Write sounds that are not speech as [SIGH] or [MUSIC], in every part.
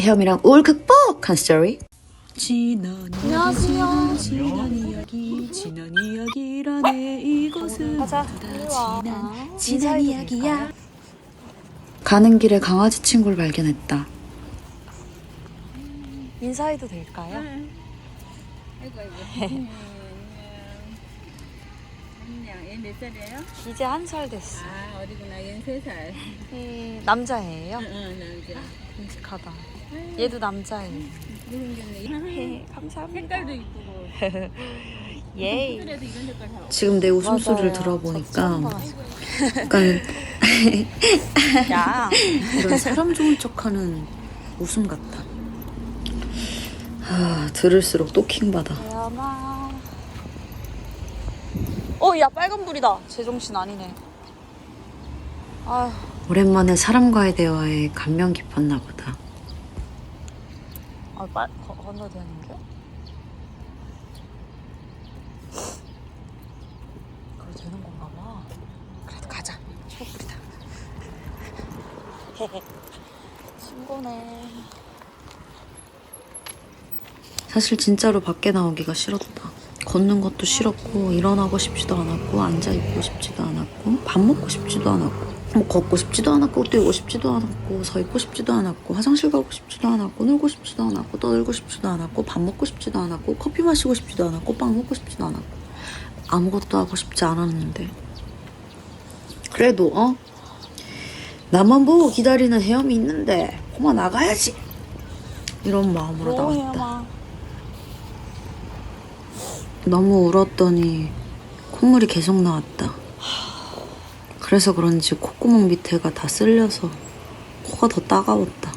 혜영이랑 우울 극복한 스토리. 지난 안녕하세요. 지난 이야기 지난 이야기라네 이곳은 가자. 지난 지난 이야기야. 가는 길에 강아지 친구를 발견했다. 인사해도 될까요? 그냥 얘몇 살이에요? 이제 한 살 됐어. 아 어리구나 얘는 세 살. [LAUGHS] 이 남자예요? 응 남자. 듬직하다. 얘도. 잘생겼네. 네, 감사합니다. 색깔도 이쁘고. [LAUGHS] 예이. 그래도 이런 색깔 잘. 지금 내 웃음소리를 맞아요. 저 들어보니까. 약간 [LAUGHS] 야. 이런 사람 좋은 척하는 웃음 같다. 아 들을수록 또 킹받아. 대야마. 어, 야 빨간불이다. 제정신 아니네. 아휴, 오랜만에 사람과의 대화에 감명 깊었나 보다. 아, 빨 거- 건너야 되는 게? 그래 되는 건가 봐. 그래도 가자. 초불이다. [LAUGHS] 친구네. 사실 진짜로 밖에 나오기가 싫었다. 걷는 것도 싫었고 일어나고 싶지도 않았고 앉아 있고 싶지도 않았고 밥 먹고 싶지도 않았고 뭐 걷고 싶지도 않았고 뛰고 싶지도 않았고 서 있고 싶지도 않았고 화장실 가고 싶지도 않았고 놀고 싶지도 않았고 떠들고 싶지도 않았고 밥 먹고 싶지도 않았고 커피 마시고 싶지도 않았고 빵 먹고 싶지도 않았고 아무것도 하고 싶지 않았는데 그래도 어 나만 보고 기다리는 헤엄이 있는데 그만 나가야지 이런 마음으로 나왔다. 너무 울었더니 콧물이 계속 나왔다. 그래서 그런지 콧구멍 밑에가 다 쓸려서 코가 더 따가웠다.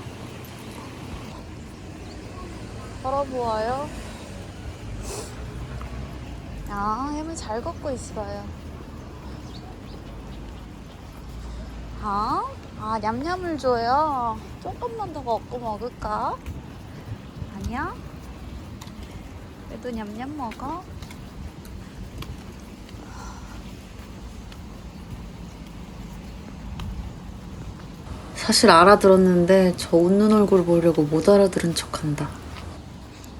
걸어보아요. 아, 햄을 잘 걷고 있어요. 아, 아, 냠냠을 줘요. 조금만 더 걷고 먹을까? 아니야? 그래도 냠냠 먹어. 사실 알아들었는데 저 웃는 얼굴 보려고 못 알아들은 척한다.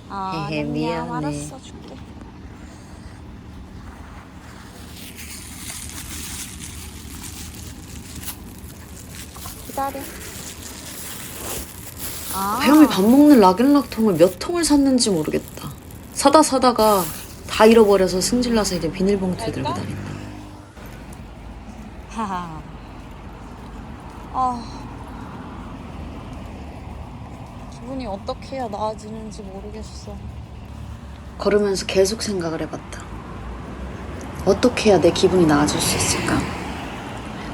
아, 헤헤, 미안해. 알았어, 줄게. 기다려. 아, 혜영이 밥 먹는 락앤락통을 몇 통을 샀는지 모르겠다. 사다 사다가 다 잃어버려서 승질나서 이제 비닐봉투에 들고 다닌다. 하하. 아. 기분이 어떻게 해야 나아지는지 모르겠어. 걸으면서 계속 생각을 해봤다. 어떻게 해야 내 기분이 나아질 수 있을까?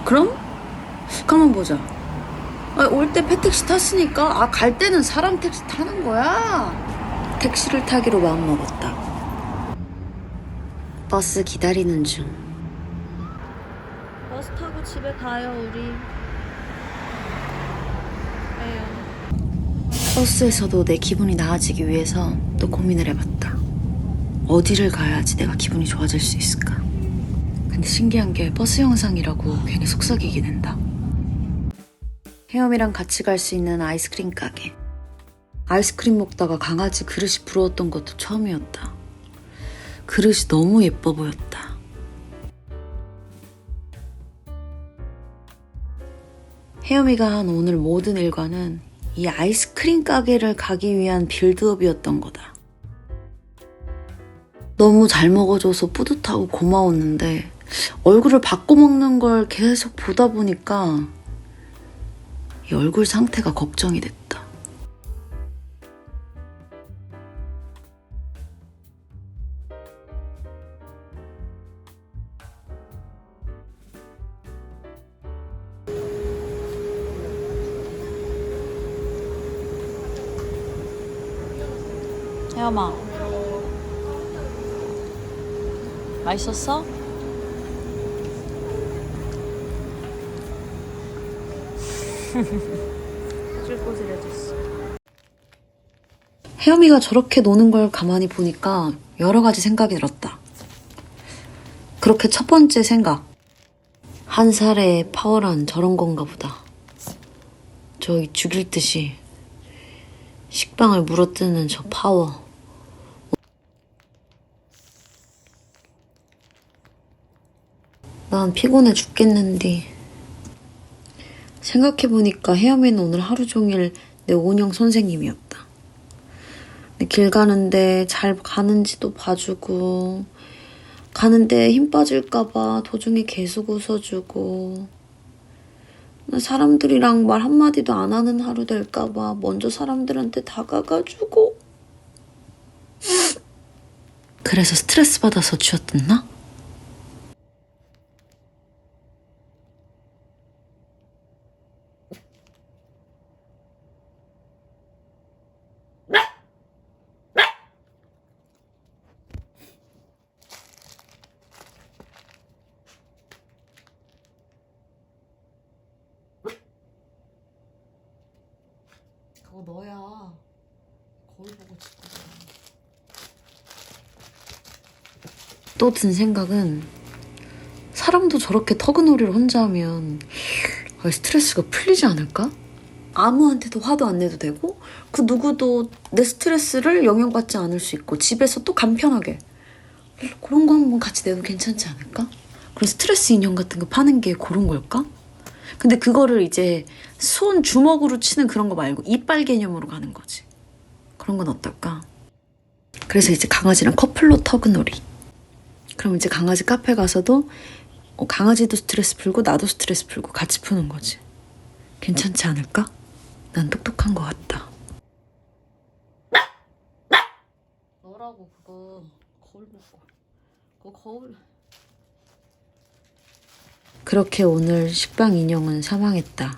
그럼? 가만 보자. 아, 올 때 패택시 탔으니까 아, 갈 때는 사람 택시 타는 거야. 택시를 타기로 마음먹었다. 버스 기다리는 중. 버스 타고 집에 가요, 우리. 왜요? 버스에서도 내 기분이 나아지기 위해서 또 고민을 해봤다. 어디를 가야지 내가 기분이 좋아질 수 있을까? 근데 신기한 게 버스 영상이라고 괜히 속삭이게 된다. 혜영이랑 같이 갈 수 있는 아이스크림 가게. 아이스크림 먹다가 강아지 그릇이 부러웠던 것도 처음이었다. 그릇이 너무 예뻐 보였다. 혜영이가 한 오늘 모든 일과는 이 아이스크림 가게를 가기 위한 빌드업이었던 거다. 너무 잘 먹어줘서 뿌듯하고 고마웠는데 얼굴을 바꿔 먹는 걸 계속 보다 보니까 이 얼굴 상태가 걱정이 됐다. 혜영아. 맛있었어? [LAUGHS] 혜영이가 저렇게 노는 걸 가만히 보니까 여러 가지 생각이 들었다. 그렇게 첫 번째 생각. 한 살의 파워란 저런 건가 보다. 저기 죽일 듯이 식빵을 물어뜯는 저 파워. 난 피곤해 죽겠는데. 생각해보니까 헤어맨은 오늘 하루 종일 내 온영 선생님이었다. 길 가는데 잘 가는지도 봐주고, 가는데 힘 빠질까봐 도중에 계속 웃어주고, 나 사람들이랑 말 한마디도 안 하는 하루 될까봐 먼저 사람들한테 다가가주고. 그래서 스트레스 받아서 쥐어뜯나? 그거 너야. 거울 보고 찍고 또든 생각은 사람도 저렇게 터그놀이를 혼자 하면 아, 스트레스가 풀리지 않을까? 아무한테도 화도 안 내도 되고 그 누구도 내 스트레스를 영향받지 않을 수 있고 집에서 또 간편하게 그런 거 한번 같이 내도 괜찮지 않을까? 그런 스트레스 인형 같은 거 파는 게 그런 걸까? 근데 그거를 이제 손 주먹으로 치는 그런 거 말고 이빨 개념으로 가는 거지. 그런 건 어떨까? 그래서 이제 강아지랑 커플로 터그놀이. 그럼 이제 강아지 카페 가서도 어, 강아지도 스트레스 풀고 나도 스트레스 풀고 같이 푸는 거지. 괜찮지 않을까? 난 똑똑한 것 같다. 너라고 그거 거울 보고 그거 거울. 그렇게 오늘 식빵 인형은 사망했다.